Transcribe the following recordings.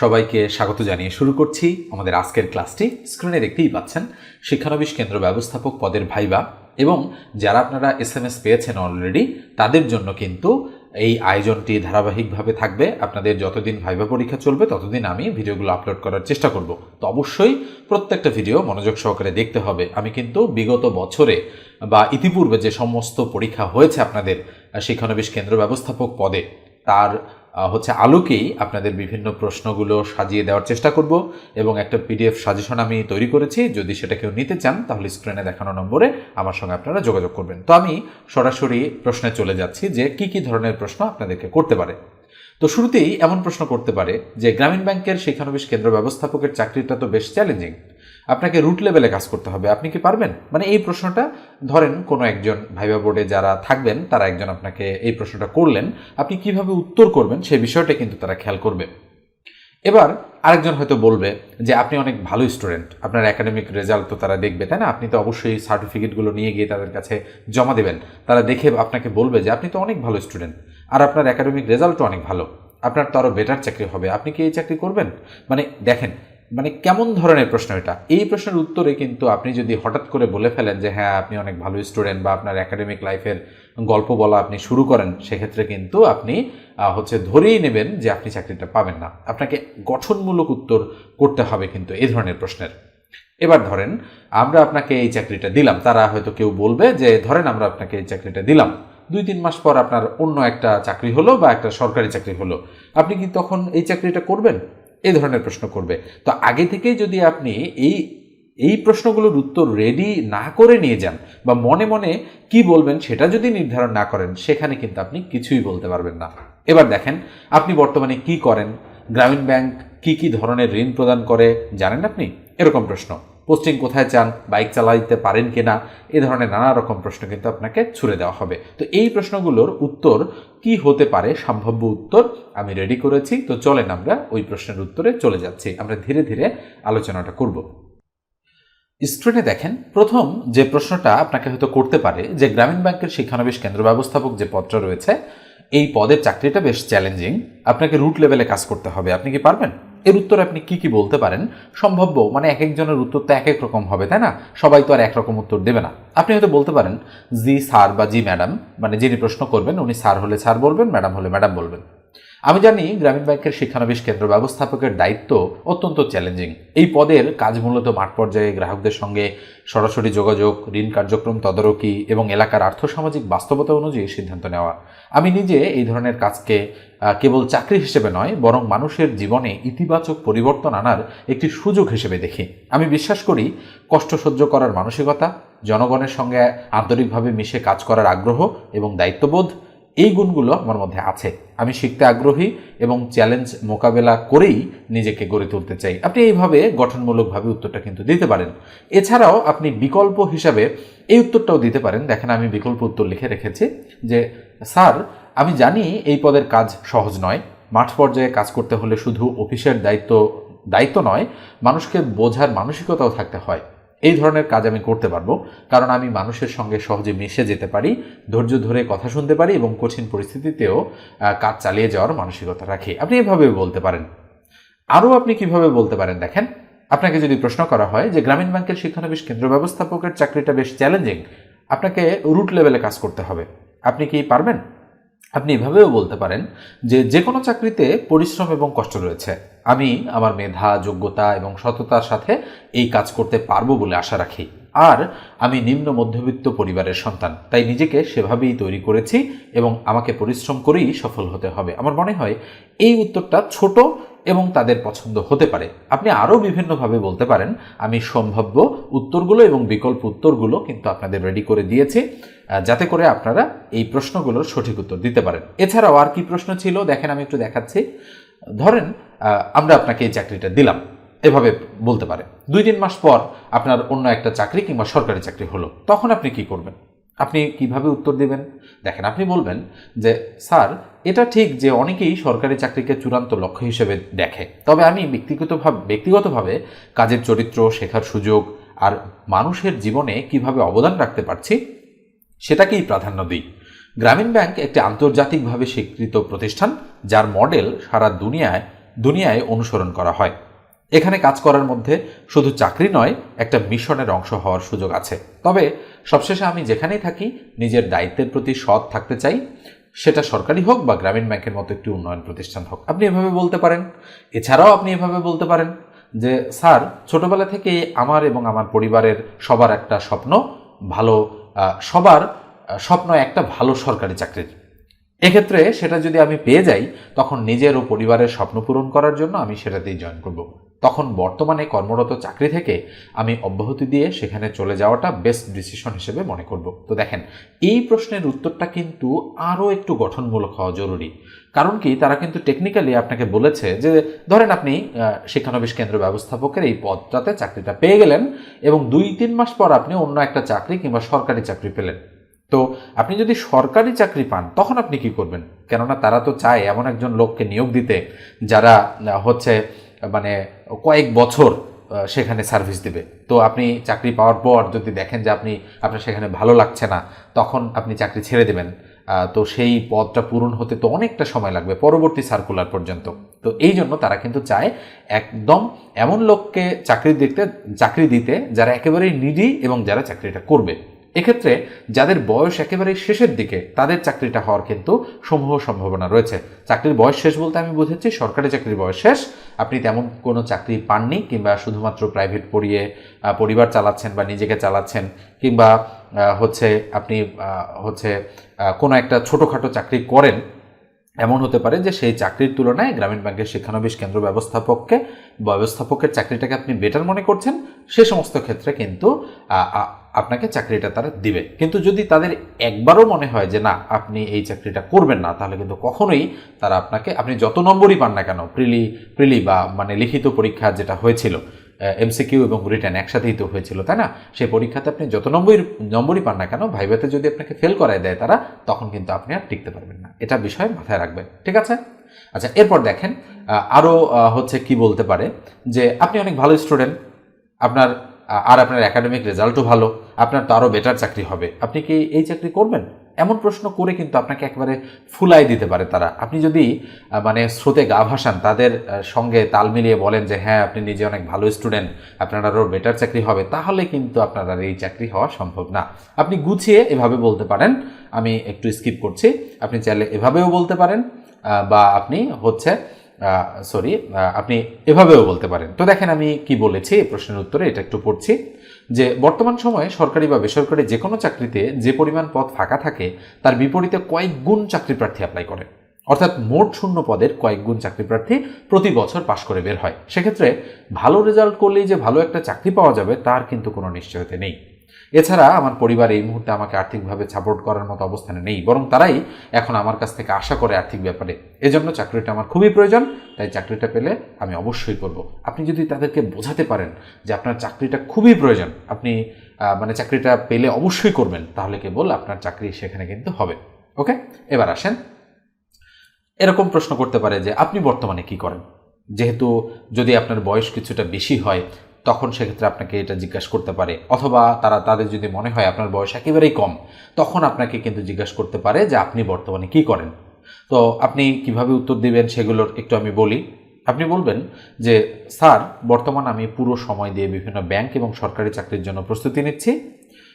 সবাইকে স্বাগত জানিয়ে শুরু করছি আমাদের আজকের ক্লাসটি। স্ক্রিনে দেখতেই পাচ্ছেন, শিক্ষানবিশ কেন্দ্র ব্যবস্থাপক পদের ভাইবা এবং যারা আপনারা এস এম এস পেয়েছেন অলরেডি তাদের জন্য কিন্তু এই আয়োজনটি ধারাবাহিকভাবে থাকবে। আপনাদের যতদিন ভাইবা পরীক্ষা চলবে, ততদিন আমি ভিডিওগুলো আপলোড করার চেষ্টা করব। তো অবশ্যই প্রত্যেকটা ভিডিও মনোযোগ সহকারে দেখতে হবে। আমি কিন্তু বিগত বছরে বা ইতিপূর্বে যে সমস্ত পরীক্ষা হয়েছে আপনাদের, শিক্ষানবিশ কেন্দ্র ব্যবস্থাপক পদে, তার হচ্ছে আলোকেই আপনাদের বিভিন্ন প্রশ্নগুলো সাজিয়ে দেওয়ার চেষ্টা করব এবং একটা পিডিএফ সাজেশন আমি তৈরি করেছি। যদি সেটা কেউ নিতে চান, তাহলে স্ক্রিনে দেখানো নম্বরে আমার সঙ্গে আপনারা যোগাযোগ করবেন। তো আমি সরাসরি প্রশ্নে চলে যাচ্ছি যে কি কি ধরনের প্রশ্ন আপনাদেরকে করতে পারে। তো শুরুতেই এমন প্রশ্ন করতে পারে যে, গ্রামীণ ব্যাংকের শিক্ষানবিশ কেন্দ্র ব্যবস্থাপকের চাকরিটা তো বেশ চ্যালেঞ্জিং আপনাকে রুট লেভেলে কাজ করতে হবে। আপনি কি পারবেন? মানে এই প্রশ্নটা, ধরেন কোনো একজন ভাইবা বোর্ডে যারা থাকবেন, তারা একজন আপনাকে এই প্রশ্নটা করলেন, আপনি কীভাবে উত্তর করবেন সেই বিষয়টা কিন্তু তারা খেয়াল করবে। এবার আরেকজন হয়তো বলবে যে, আপনি অনেক ভালো স্টুডেন্ট আপনার একাডেমিক রেজাল্ট তো তারা দেখবে, তাই না? আপনি তো অবশ্যই সার্টিফিকেটগুলো নিয়ে গিয়ে তাদের কাছে জমা দেবেন। তারা দেখে আপনাকে বলবে যে, আপনি তো অনেক ভালো স্টুডেন্ট আর আপনার একাডেমিক রেজাল্টও অনেক ভালো, আপনার তো আরও বেটার চাকরি হবে, আপনি কি এই চাকরি করবেন? মানে দেখেন মানে কেমন ধরনের প্রশ্ন এটা? এই প্রশ্নের উত্তরে কিন্তু আপনি যদি হঠাৎ করে বলে ফেলেন যে হ্যাঁ আপনি অনেক ভালো স্টুডেন্ট বা আপনার একাডেমিক লাইফের গল্প বলা আপনি শুরু করেন, সেক্ষেত্রে কিন্তু আপনি হচ্ছে ধরেই নেবেন যে, আপনি চাকরিটা পাবেন না। আপনাকে গঠনমূলক উত্তর করতে হবে কিন্তু এই ধরনের প্রশ্নের। এবার ধরেন, আমরা আপনাকে এই চাকরিটা দিলাম। তারা হয়তো কেউ বলবে যে, ধরেন আমরা আপনাকে এই চাকরিটা দিলাম। দুই তিন মাস পর আপনার অন্য একটা চাকরি হলো বা একটা সরকারি চাকরি হলো। আপনি কি তখন এই চাকরিটা করবেন? এই ধরনের প্রশ্ন করবে। তো আগে থেকেই যদি আপনি এই এই প্রশ্নগুলোর উত্তর রেডি না করে নিয়ে যান বা মনে মনে কি বলবেন সেটা যদি নির্ধারণ না করেন, সেখানে কিন্তু আপনি কিছুই বলতে পারবেন না। এবার দেখেন, আপনি বর্তমানে কি করেন? গ্রামীণ ব্যাংক কি কি ধরনের ঋণ প্রদান করে? জানেন আপনি? এরকম প্রশ্ন। পোস্টিং কোথায় চান বাইক চালাইতে পারেন কিনা, এ ধরনের নানা রকম প্রশ্ন কিন্তু আপনাকে ছুড়ে দেওয়া হবে। তো এই প্রশ্নগুলোর উত্তর কি হতে পারে? সম্ভাব্য উত্তর আমি রেডি করেছি। তো চলেন আমরা ওই প্রশ্নের উত্তরে চলে যাচ্ছি। আমরা ধীরে ধীরে আলোচনাটা করব। স্ক্রিনে দেখেন, প্রথম যে প্রশ্নটা আপনাকে হয়তো করতে পারে, যে গ্রামীণ ব্যাংকের শিক্ষানবিশ কেন্দ্র ব্যবস্থাপক যে পদটা রয়েছে, এই পদের চাকরিটা বেশ চ্যালেঞ্জিং আপনাকে রুট লেভেলে কাজ করতে হবে। আপনি কি পারবেন? এর উত্তর আপনি কি কি বলতে পারেন? সম্ভাব্য মানে এক একজনের উত্তর তো এক এক রকম হবে, তাই না? সবাই তো আর একরকম উত্তর দেবে না। আপনি হয়তো বলতে পারেন, জি স্যার বা জি ম্যাডাম মানে যিনি প্রশ্ন করবেন, উনি স্যার হলে স্যার বলবেন, ম্যাডাম হলে ম্যাডাম বলবেন। আমি জানি গ্রামীণ ব্যাংকের শিক্ষানবিশ কেন্দ্র ব্যবস্থাপকের দায়িত্ব অত্যন্ত চ্যালেঞ্জিং এই পদের কাজ মূলত মাঠ পর্যায়ে গ্রাহকদের সঙ্গে সরাসরি যোগাযোগ, ঋণ কার্যক্রম তদারকি এবং এলাকার আর্থসামাজিক বাস্তবতা অনুযায়ী সিদ্ধান্ত নেওয়া। আমি নিজে এই ধরনের কাজকে কেবল চাকরি হিসেবে নয়, বরং মানুষের জীবনে ইতিবাচক পরিবর্তন আনার একটি সুযোগ হিসেবে দেখি। আমি বিশ্বাস করি কষ্ট সহ্য করার মানসিকতা, জনগণের সঙ্গে আন্তরিকভাবে মিশে কাজ করার আগ্রহ এবং দায়িত্ববোধ এই গুণগুলো আমার মধ্যে আছে। আমি শিখতে আগ্রহী এবং চ্যালেঞ্জ মোকাবেলা করেই নিজেকে গড়ে তুলতে চাই। আপনি এইভাবে গঠনমূলকভাবে উত্তরটা কিন্তু দিতে পারেন। এছাড়াও আপনি বিকল্প হিসাবে এই উত্তরটাও দিতে পারেন। দেখেন, আমি বিকল্প উত্তর লিখে রেখেছি যে, স্যার, আমি জানি এই পদের কাজ সহজ নয়। মাঠ পর্যায়ে কাজ করতে হলে শুধু অফিসের দায়িত্ব দায়িত্ব নয়, মানুষকে বোঝার মানসিকতাও থাকতে হয়। এই ধরনের কাজ আমি করতে পারব। কারণ আমি মানুষের সঙ্গে সহজে মিশে যেতে পারি, ধৈর্য ধরে কথা শুনতে পারি এবং কঠিন পরিস্থিতিতেও কাজ চালিয়ে যাওয়ার মানসিকতা রাখি। আপনি এভাবে বলতে পারেন। আরও আপনি কীভাবে বলতে পারেন দেখেন? আপনাকে যদি প্রশ্ন করা হয় যে, গ্রামীণ ব্যাংকের শিক্ষানবিশ কেন্দ্র ব্যবস্থাপকের চাকরিটা বেশ চ্যালেঞ্জিং আপনাকে রুট লেভেলে কাজ করতে হবে। আপনি কি পারবেন? আপনি এভাবেও বলতে পারেন যে যে কোনো চাকরিতে পরিশ্রম এবং কষ্ট রয়েছে। আমি আমার মেধা, যোগ্যতা এবং সততার সাথে এই কাজ করতে পারব বলে আশা রাখি। আর আমি নিম্ন মধ্যবিত্ত পরিবারের সন্তান, তাই নিজেকে সেভাবেই তৈরি করেছি এবং আমাকে পরিশ্রম করেই সফল হতে হবে। আমার মনে হয় এই উত্তরটা ছোট এবং তাদের পছন্দ হতে পারে। আপনি আরও বিভিন্নভাবে বলতে পারেন, আমি সম্ভাব্য উত্তরগুলো এবং বিকল্প উত্তরগুলো কিন্তু আপনাদের রেডি করে দিয়েছি যাতে করে আপনারা এই প্রশ্নগুলোর সঠিক উত্তর দিতে পারেন। এছাড়াও আর কি প্রশ্ন ছিল? দেখেন, আমি একটু দেখাচ্ছি। ধরেন আমরা আপনাকে এই চাকরিটা দিলাম, এভাবে বলতে পারে। দুই তিন মাস পর আপনার অন্য একটা চাকরি কিংবা সরকারি চাকরি হলো, তখন আপনি কি করবেন? আপনি কীভাবে উত্তর দেবেন? দেখেন, আপনি বলবেন যে, স্যার এটা ঠিক যে অনেকেই সরকারি চাকরিকে চূড়ান্ত লক্ষ্য হিসেবে দেখে। তবে আমি ব্যক্তিগতভাবে ব্যক্তিগতভাবে কাজের চরিত্র, শেখার সুযোগ আর মানুষের জীবনে কীভাবে অবদান রাখতে পারছি, সেটাকেই প্রাধান্য দিই। গ্রামীণ ব্যাংক একটি আন্তর্জাতিকভাবে স্বীকৃত প্রতিষ্ঠান, যার মডেল সারা দুনিয়ায় দুনিয়ায় অনুসরণ করা হয়। এখানে কাজ করার মধ্যে শুধু চাকরি নয়, একটা মিশনের অংশ হওয়ার সুযোগ আছে। তবে সবশেষে আমি যেখানেই থাকি, নিজের দায়িত্বের প্রতি সৎ থাকতে চাই। সেটা সরকারি হোক বা গ্রামীণ ব্যাংকের মতো একটি উন্নয়ন প্রতিষ্ঠান হোক, আপনি এভাবে বলতে পারেন। এছাড়াও আপনি এভাবে বলতে পারেন যে, স্যার, ছোটবেলা থেকে আমার এবং আমার পরিবারের সবার একটা স্বপ্ন, ভালো সবার স্বপ্ন একটা ভালো সরকারি চাকরির এক্ষেত্রে সেটা যদি আমি পেয়ে যাই, তখন নিজের ও পরিবারের স্বপ্ন পূরণ করার জন্য আমি সেটাতেই জয়েন করব। তখন বর্তমানে কর্মরত চাকরি থেকে আমি অব্যাহতি দিয়ে সেখানে চলে যাওয়াটা বেস্ট ডিসিশন হিসেবে মনে করব। তো দেখেন, এই প্রশ্নের উত্তরটা কিন্তু আরও একটু গঠনমূলক হওয়া জরুরি। কারণ কি, তারা কিন্তু টেকনিক্যালি আপনাকে বলেছে যে, ধরেন আপনি শিক্ষানবিশ কেন্দ্র ব্যবস্থাপকের এই পদটাতে চাকরিটা পেয়ে গেলেন এবং দুই তিন মাস পর আপনি অন্য একটা চাকরি কিংবা সরকারি চাকরি পেলেন। তো আপনি যদি সরকারি চাকরি পান, তখন আপনি কি করবেন? কেননা তারা তো চায় এমন একজন লোককে নিয়োগ দিতে যারা হচ্ছে মানে কয়েক বছর সেখানে সার্ভিস দেবে। তো আপনি চাকরি পাওয়ার পর যদি দেখেন যে আপনি, আপনার সেখানে ভালো লাগছে না, তখন আপনি চাকরি ছেড়ে দেবেন। তো সেই পদটা পূরণ হতে তো অনেকটা সময় লাগবে পরবর্তী সার্কুলার পর্যন্ত। তো এই জন্য তারা কিন্তু চায় একদম এমন লোককে চাকরি দিতে চাকরি দিতে যারা একেবারেই নিডি এবং যারা চাকরিটা করবে। এক্ষেত্রে যাদের বয়স একেবারে শেষের দিকে, তাদের চাকরিটা হওয়ার কিন্তু সমূহ সম্ভাবনা রয়েছে। চাকরির বয়স শেষ বলতে আমি বুঝেছি, সরকারি চাকরির বয়স শেষ। আপনি তেমন কোনো চাকরি পাননি কিংবা শুধুমাত্র প্রাইভেট পড়িয়ে পরিবার চালাচ্ছেন বা নিজেকে চালাচ্ছেন কিংবা হচ্ছে আপনি হচ্ছে কোনো একটা ছোটোখাটো চাকরি করেন এমন হতে পারে যে সেই চাকরির তুলনায় গ্রামীণ ব্যাংকের শিক্ষানবিশ কেন্দ্র ব্যবস্থাপককে, ব্যবস্থাপকের চাকরিটাকে আপনি বেটার মনে করছেন, সে সমস্ত ক্ষেত্রে কিন্তু আপনাকে চাকরিটা তারা দিবে। কিন্তু যদি তাদের একবারও মনে হয় যে না, আপনি এই চাকরিটা করবেন না, তাহলে কিন্তু কখনোই তারা আপনাকে, আপনি যত নম্বরই পান না কেন, প্রিলি প্রিলি বা মানে লিখিত পরীক্ষা যেটা হয়েছিল এমসিকিউ এবং রিটার্ন একসাথেই তো হয়েছিল, তাই না? সেই পরীক্ষাতে আপনি যত নম্বরই নম্বরই পান না কেন ভাইভাতে যদি আপনাকে ফেল করায় দেয় তারা, তখন কিন্তু আপনি আর টিকতে পারবেন না। এটা বিষয় মাথায় রাখবেন, ঠিক আছে? আচ্ছা এরপর দেখেন আরও হচ্ছে কি বলতে পারে, যে আপনি অনেক ভালো স্টুডেন্ট আপনার আর আপনার একাডেমিক রেজাল্টও ভালো, আপনার তো আরও বেটার চাকরি হবে। আপনি কি এই চাকরি করবেন? এমন প্রশ্ন করে কিন্তু আপনাকে একেবারে ফুলাই দিতে পারে তারা। আপনি যদি মানে স্রোতে গা ভাসান, তাদের সঙ্গে তাল মিলিয়ে বলেন যে হ্যাঁ আপনি নিজে অনেক ভালো স্টুডেন্ট, আপনার আরও বেটার চাকরি হবে, তাহলে কিন্তু আপনার আর এই চাকরি হওয়া সম্ভব না। আপনি গুছিয়ে এভাবে বলতে পারেন, আমি একটু স্কিপ করছি। আপনি চাইলে এভাবেও বলতে পারেন বা আপনি হচ্ছে সরি আপনি এভাবেও বলতে পারেন। তো দেখেন আমি কি বলেছি, প্রশ্নের উত্তরে এটা একটু পড়ছি। যে বর্তমান সময়ে সরকারি বা বেসরকারি যে কোনো চাকরিতে যে পরিমাণ পদ ফাঁকা থাকে, তার বিপরীতে কয়েক গুণ চাকরি প্রার্থী অ্যাপ্লাই করে। অর্থাৎ মোট শূন্য পদের কয়েক গুণ চাকরি প্রার্থী প্রতি বছর পাশ করে বের হয়। সেক্ষেত্রে ভালো রেজাল্ট করলেই যে ভালো একটা চাকরি পাওয়া যাবে, তার কিন্তু কোনো নিশ্চয়তা নেই। এছাড়া আমার পরিবার এই মুহূর্তে আমাকে আর্থিকভাবে সাপোর্ট করার মতো অবস্থানে নেই, বরং তারাই এখন আমার কাছ থেকে আশা করে আর্থিক ব্যাপারে। এজন্য চাকরিটা আমার খুবই প্রয়োজন, তাই চাকরিটা পেলে আমি অবশ্যই করব। আপনি যদি তাদেরকে বোঝাতে পারেন যে আপনার চাকরিটা খুবই প্রয়োজন, আপনি মানে চাকরিটা পেলে অবশ্যই করবেন, তাহলে কেবল আপনার চাকরি সেখানে কিন্তু হবে। ওকে? এবার আসেন। এরকম প্রশ্ন করতে পারে যে, আপনি বর্তমানে কি করেন? যেহেতু যদি আপনার বয়স কিছুটা বেশি হয় তখন সেক্ষেত্রে আপনাকে এটা জিজ্ঞাসা করতে পারে। অথবা তারা, তাদের যদি মনে হয় আপনার বয়স একেবারেই কম, তখন আপনাকে কিন্তু জিজ্ঞাসা করতে পারে যে আপনি বর্তমানে কি করেন। তো আপনি কীভাবে উত্তর দিবেন সেগুলোর একটু আমি বলি। আপনি বলবেন যে, স্যার, বর্তমান আমি পুরো সময় দিয়ে বিভিন্ন ব্যাংক এবং সরকারি চাকরির জন্য প্রস্তুতি নিচ্ছি।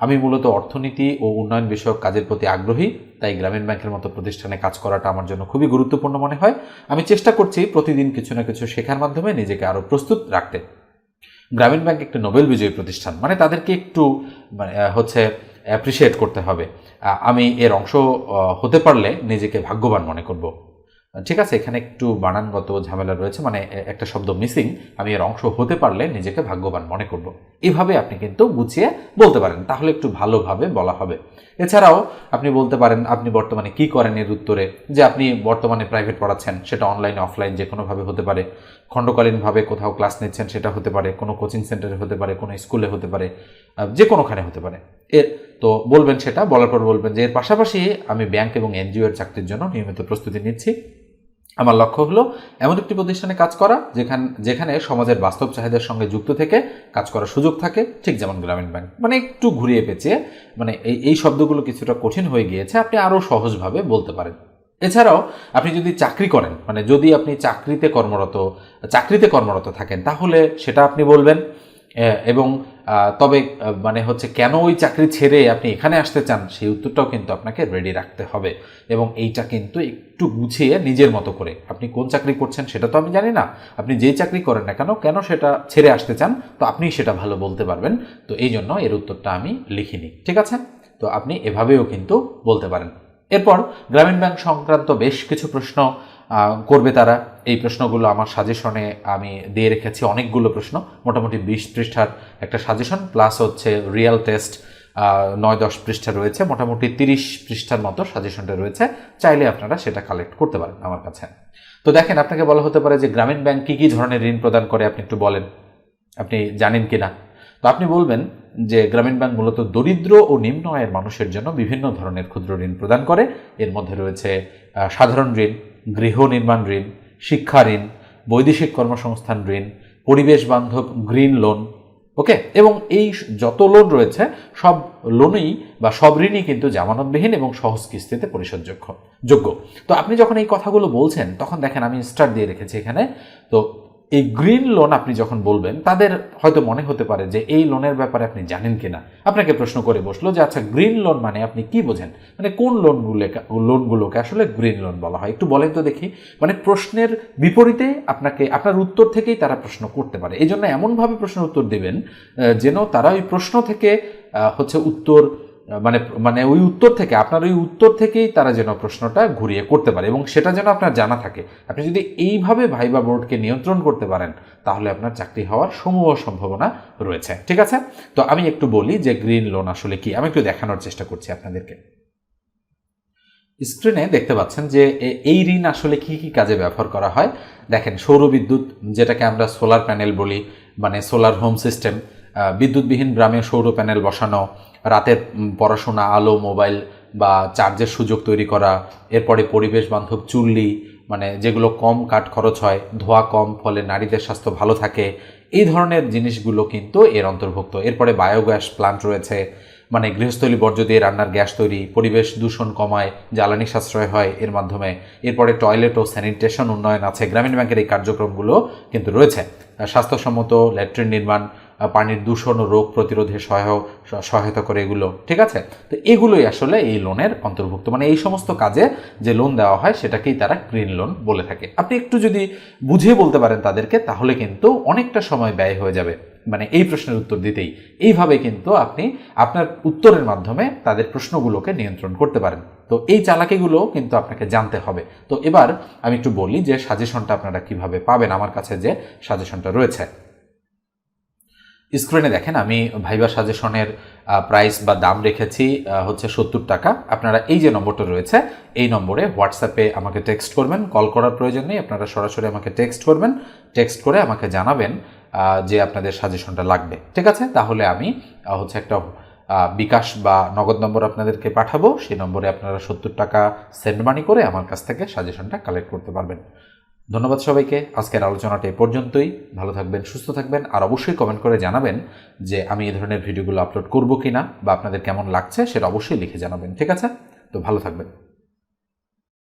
আমি মূলত অর্থনীতি ও উন্নয়ন বিষয়ক কাজের প্রতি আগ্রহী, তাই গ্রামীণ ব্যাংকের মতো প্রতিষ্ঠানে কাজ করাটা আমার জন্য খুবই গুরুত্বপূর্ণ মনে হয়। আমি চেষ্টা করছি প্রতিদিন কিছু না কিছু শেখার মাধ্যমে নিজেকে আরও প্রস্তুত রাখতে। গ্রামীণ ব্যাংক একটা নোবেল বিজয়ী প্রতিষ্ঠান। মানে তাদেরকে একটু মানে হচ্ছে অ্যাপ্রিসিয়েট করতে হবে। আমি এর অংশ হতে পারলে নিজেকে ভাগ্যবান মনে করব। ঠিক আছে, এখানে একটু বানানগত ঝামেলা রয়েছে মানে একটা শব্দ মিসিং আমি এর অংশ হতে পারলে নিজেকে ভাগ্যবান মনে করব। এভাবে আপনি কিন্তু গুছিয়ে বলতে পারেন, তাহলে একটু ভালোভাবে বলা হবে। এছাড়াও আপনি বলতে পারেন, আপনি বর্তমানে কি করেন এর উত্তরে, যে আপনি বর্তমানে প্রাইভেট পড়াচ্ছেন, সেটা অনলাইন অফলাইন যে কোনোভাবে হতে পারে। খণ্ডকালীনভাবে কোথাও ক্লাস নিচ্ছেন, সেটা হতে পারে, কোনো কোচিং সেন্টারে হতে পারে, কোনো স্কুলে হতে পারে যে কোনোখানে হতে পারে। এর, তো বলবেন সেটা, বলার পর বলবেন যে এর পাশাপাশি আমি ব্যাংক এবং এনজিও এর চাকরির জন্য নিয়মিত প্রস্তুতি নিচ্ছি। আমার লক্ষ্য হলো এমন একটি প্রতিষ্ঠানে কাজ করা, যেখান, যেখানে সমাজের বাস্তব চাহিদার সঙ্গে যুক্ত থেকে কাজ করার সুযোগ থাকে, ঠিক যেমন গ্রামীণ ব্যাংক। মানে একটু ঘুরিয়ে পেঁচিয়ে মানে এই এই শব্দগুলো কিছুটা কঠিন হয়ে গিয়েছে, আপনি আরও সহজভাবে বলতে পারেন। এছাড়াও আপনি যদি চাকরি করেন মানে যদি আপনি চাকরিতে কর্মরত চাকরিতে কর্মরত থাকেন, তাহলে সেটা আপনি বলবেন এবং তবে মানে হচ্ছে কেন ওই চাকরি ছেড়ে আপনি এখানে আসতে চান? সেই উত্তরটাও কিন্তু আপনাকে রেডি রাখতে হবে। এবং এইটা কিন্তু একটু গুছিয়ে নিজের মতো করে। আপনি কোন চাকরি করছেন সেটা তো আমি জানি না। আপনি যেই চাকরি করেন না কেন কেন সেটা ছেড়ে আসতে চান? তো আপনি সেটা ভালো বলতে পারবেন। তো এই জন্য এর উত্তরটা আমি লিখিনি। ঠিক আছে? তো আপনি এভাবেও কিন্তু বলতে পারেন। এরপর গ্রামীণ ব্যাংক সংক্রান্ত বেশ কিছু প্রশ্ন করবে তারা। এই প্রশ্নগুলো আমার সাজেশনে আমি দিয়ে রেখেছি অনেকগুলো প্রশ্ন, মোটামুটি বিশ পৃষ্ঠার একটা সাজেশন, প্লাস হচ্ছে রিয়েল টেস্ট নয় দশ পৃষ্ঠা রয়েছে, মোটামুটি তিরিশ পৃষ্ঠার মতো সাজেশনটা রয়েছে, চাইলে আপনারা সেটা কালেক্ট করতে পারেন আমার কাছে। তো দেখেন, আপনাকে বলা হতে পারে যে গ্রামীণ ব্যাংক কী কী ধরনের ঋণ প্রদান করে, আপনি একটু বলেন। আপনি জানেন কি না তো আপনি বলবেন যে গ্রামীণ ব্যাংক মূলত দরিদ্র ও নিম্ন আয়ের মানুষের জন্য বিভিন্ন ধরনের ক্ষুদ্র ঋণ প্রদান করে। এর মধ্যে রয়েছে সাধারণ ঋণ, গৃহ নির্মাণ ঋণ শিক্ষা ঋণ, বৈদেশিক কর্মসংস্থান ঋণ, পরিবেশ বান্ধব গ্রিন লোন, ওকে? এবং এই যত লোন রয়েছে, সব লোনই বা সব ঋণই কিন্তু জামানতবিহীন এবং সহজ কিস্তিতে পরিশোধযোগ্য, যোগ্য। তো আপনি যখন এই কথাগুলো বলছেন, তখন দেখেন আমি স্টার্ট দিয়ে রেখেছি এখানে। তো এই গ্রিন লোন আপনি যখন বলবেন, তাদের হয়তো মনে হতে পারে যে এই লোনের ব্যাপারে আপনি জানেন কিনা। আপনাকে প্রশ্ন করে বসল যে আচ্ছা গ্রিন লোন মানে আপনি কি বোঝেন? মানে কোন লোনগুলো লোনগুলোকে আসলে গ্রিন লোন বলা হয়? একটু বলেন তো দেখি। মানে প্রশ্নের বিপরীতে আপনাকে, আপনার উত্তর থেকেই তারা প্রশ্ন করতে পারে। এই জন্য এমনভাবে প্রশ্নের উত্তর দেবেন যেন তারা ওই প্রশ্ন থেকে হচ্ছে উত্তর মানে মানে ওই উত্তর থেকে, আপনার ওই উত্তর থেকেই তারা যেন প্রশ্নটা ঘুরিয়ে করতে পারে এবং সেটা যেন আপনার জানা থাকে। আপনি যদি এইভাবে ভাইবা বোর্ডকে নিয়ন্ত্রণ করতে পারেন, তাহলে আপনার চাকরি হওয়ার সমূহ সম্ভাবনা রয়েছে। ঠিক আছে? তো আমি একটু বলি যে গ্রিন লোন আসলে কি? আমি একটু দেখানোর চেষ্টা করছি আপনাদেরকে। স্ক্রিনে দেখতে পাচ্ছেন যে এই ঋণ আসলে কি কি কাজে ব্যবহার করা হয়? দেখেন, সৌরবিদ্যুৎ, যেটাকে আমরা সোলার প্যানেল বলি মানে সোলার হোম সিস্টেম বিদ্যুৎবিহীন গ্রামে সৌর প্যানেল বসানো, রাতের পড়াশোনা, আলো, মোবাইল বা চার্জের সুযোগ তৈরি করা, এরপরে পরিবেশ বান্ধব চুল্লি মানে যেগুলো কম কাঠ খরচ হয়, ধোয়া কম, ফলে নারীদের স্বাস্থ্য ভালো থাকে, এই ধরনের জিনিসগুলো কিন্তু এর অন্তর্ভুক্ত। এরপরে বায়োগ্যাস প্লান্ট রয়েছে মানে গৃহস্থলী বর্জ্য দিয়ে রান্নার গ্যাস তৈরি, পরিবেশ দূষণ কমায়, জ্বালানি সাশ্রয় হয় এর মাধ্যমে। এরপরে টয়লেট ও স্যানিটেশন উন্নয়ন আছে, গ্রামীণ ব্যাংকের এই কার্যক্রমগুলো কিন্তু রয়েছে। স্বাস্থ্যসম্মত ল্যাট্রিন নির্মাণ পানির দূষণ ও রোগ প্রতিরোধে সহায় সহায়তা করে এগুলো, ঠিক আছে? তো এগুলোই আসলে এই লোনের অন্তর্ভুক্ত। মানে এই সমস্ত কাজে যে লোন দেওয়া হয়, সেটাকেই তারা গ্রিন লোন বলে থাকে। আপনি একটু যদি বুঝিয়ে বলতে পারেন তাদেরকে, তাহলে কিন্তু অনেকটা সময় ব্যয় হয়ে যাবে। মানে এই প্রশ্নের উত্তর দিতেই। এইভাবে কিন্তু আপনি আপনার উত্তরের মাধ্যমে তাদের প্রশ্নগুলোকে নিয়ন্ত্রণ করতে পারেন। তো এই চালাকিগুলো কিন্তু আপনাকে জানতে হবে। তো এবার আমি একটু বলি যে সাজেশনটা আপনারা কীভাবে পাবেন, আমার কাছে যে সাজেশনটা রয়েছে। স্ক্রিনে দেখেন, আমি ভাইবা সাজেশনের প্রাইস বা দাম রেখেছি হচ্ছে সত্তর টাকা। আপনারা এই যে নম্বরটা রয়েছে, এই নম্বরে হোয়াটসঅ্যাপে আমাকে টেক্সট করবেন। কল করার প্রয়োজন নেই, আপনারা সরাসরি আমাকে টেক্সট করবেন। টেক্সট করে আমাকে জানাবেন যে আপনাদের সাজেশনটা লাগবে। ঠিক আছে? তাহলে আমি হচ্ছে একটা বিকাশ বা নগদ নম্বর আপনাদেরকে পাঠাবো। সেই নম্বরে আপনারা সত্তর টাকা সেন্ড মানি করে আমার কাছ থেকে সাজেশনটা কালেক্ট করতে পারবেন। ধন্যবাদ সবাইকে। আজকের আলোচনাটা এ পর্যন্তই। ভালো থাকবেন, সুস্থ থাকবেন, আর অবশ্যই কমেন্ট করে জানাবেন যে আমি এই ধরনের ভিডিওগুলো আপলোড করব কি না বা আপনাদের কেমন লাগছে সেটা অবশ্যই লিখে জানাবেন, ঠিক আছে? তো ভালো থাকবেন।